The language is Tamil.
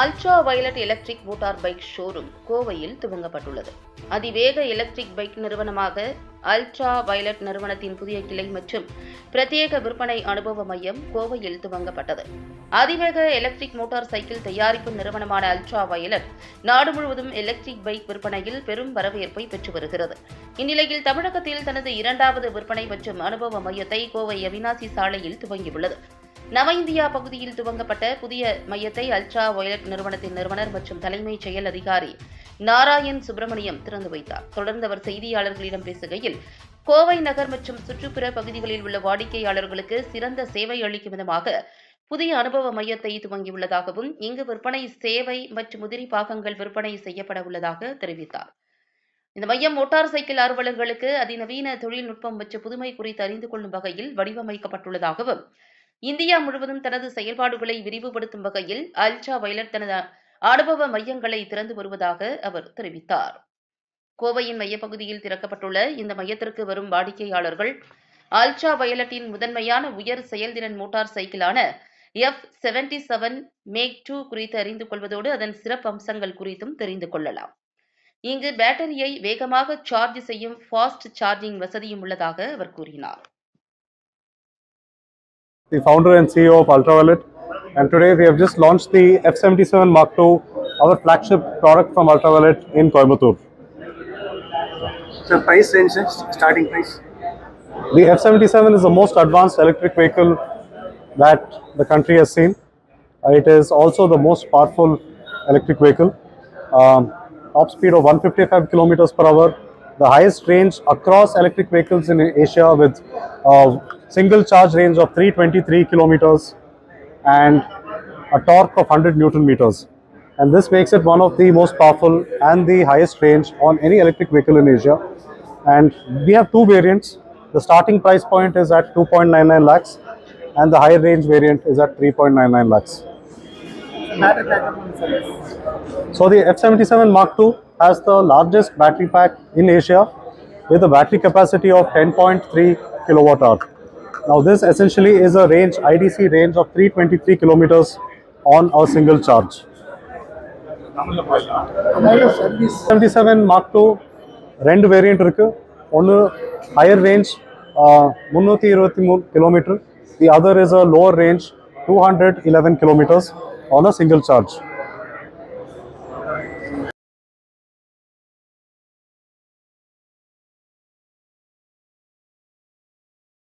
Ultra violet electric motor bike showroom கோவையில் துவங்கப்பட்டுள்ளது. அதிவேக எலக்ட்ரிக் பைக் நிறுவனமாக அல்ட்ரா வயலட் நிறுவனத்தின் புதிய கிளை மற்றும் பிரத்யேக விற்பனை அனுபவ மையம் கோவையில் துவங்கப்பட்டது. அதிவேக எலக்ட்ரிக் மோட்டார் சைக்கிள் தயாரிப்பு நிறுவனமான அல்ட்ரா வயலட் நாடு முழுவதும் எலக்ட்ரிக் பைக் விற்பனையில் பெரும் வரவேற்பை பெற்று வருகிறது. இந்நிலையில் தமிழகத்தில் தனது இரண்டாவது விற்பனை மற்றும் அனுபவ மையத்தை கோவை அவினாசி சாலையில் துவங்கியுள்ளது. நவ இந்தியா பகுதியில் துவங்கப்பட்ட புதிய மையத்தை அல்ட்ரா வயலட் நிறுவனத்தின் நிறுவனர் மற்றும் தலைமைச் செயல் அதிகாரி நாராயண் சுப்பிரமணியம் திறந்து வைத்தார். தொடர்ந்து அவர் செய்தியாளர்களிடம் பேசுகையில் கோவை நகர் மற்றும் சுற்றுப்புற பகுதிகளில் உள்ள வாடிக்கையாளர்களுக்கு சிறந்த சேவை அளிக்கும் விதமாக புதிய அனுபவ மையத்தை துவங்கியுள்ளதாகவும் இங்கு விற்பனை சேவை மற்றும் உதிரி பாகங்கள் விற்பனை செய்யப்பட உள்ளதாக தெரிவித்தார். இந்த மையம் மோட்டார் சைக்கிள் ஆர்வலர்களுக்கு அதிநவீன தொழில்நுட்பம் மற்றும் புதுமை குறித்து அறிந்து கொள்ளும் வகையில் வடிவமைக்கப்பட்டுள்ளதாகவும் இந்தியா முழுவதும் தனது செயல்பாடுகளை விரிவுபடுத்தும் வகையில் அல்ட்ரா வயலட் தனது அனுபவ மையங்களை திறந்து வருவதாக அவர் தெரிவித்தார். கோவையின் மையப்பகுதியில் திறக்கப்பட்டுள்ள இந்த மையத்திற்கு வரும் வாடிக்கையாளர்கள் அல்ட்ரா வயலட்டின் முதன்மையான உயர் செயல்திறன் motor சைக்கிளான F seventy seven Mach two குறித்து அறிந்து கொள்வதோடு அதன் சிறப்பு அம்சங்கள் குறித்தும் தெரிந்து கொள்ளலாம். இங்கு பேட்டரியை வேகமாக சார்ஜ் செய்யும் ஃபாஸ்ட் சார்ஜிங் வசதியும் உள்ளதாக அவர் கூறினார். The founder and CEO of Ultraviolet. And today we have just launched the F77 Mark II, our flagship product from Ultraviolet in Coimbatore. So price range, starting price. The F77 is the most advanced electric vehicle that the country has seen. Uh, It is also the most powerful electric vehicle. Um, top speed of 155 kilometers per hour, the highest range across electric vehicles in Asia with a single charge range of 323 kilometers and a torque of 100 newton meters. And this makes it one of the most powerful and the highest range on any electric vehicle in Asia. And we have two variants. The starting price point is at 2.99 lakhs, and the higher range variant is at 3.99 lakhs. So the F77 Mark II has the largest battery pack in Asia with a battery capacity of 10.3 kilowatt hour. Now this essentially is a range IDC range of 323 kilometers on a single charge. Amount of service. 77 Mark II ரெண்டு வேரியண்ட் இருக்கு ஒன்று ஹையர் ரேஞ்ச் முந்நூற்றி இருபத்தி மூணு kilometre the other is a lower range two hundred eleven kilometres on a single charge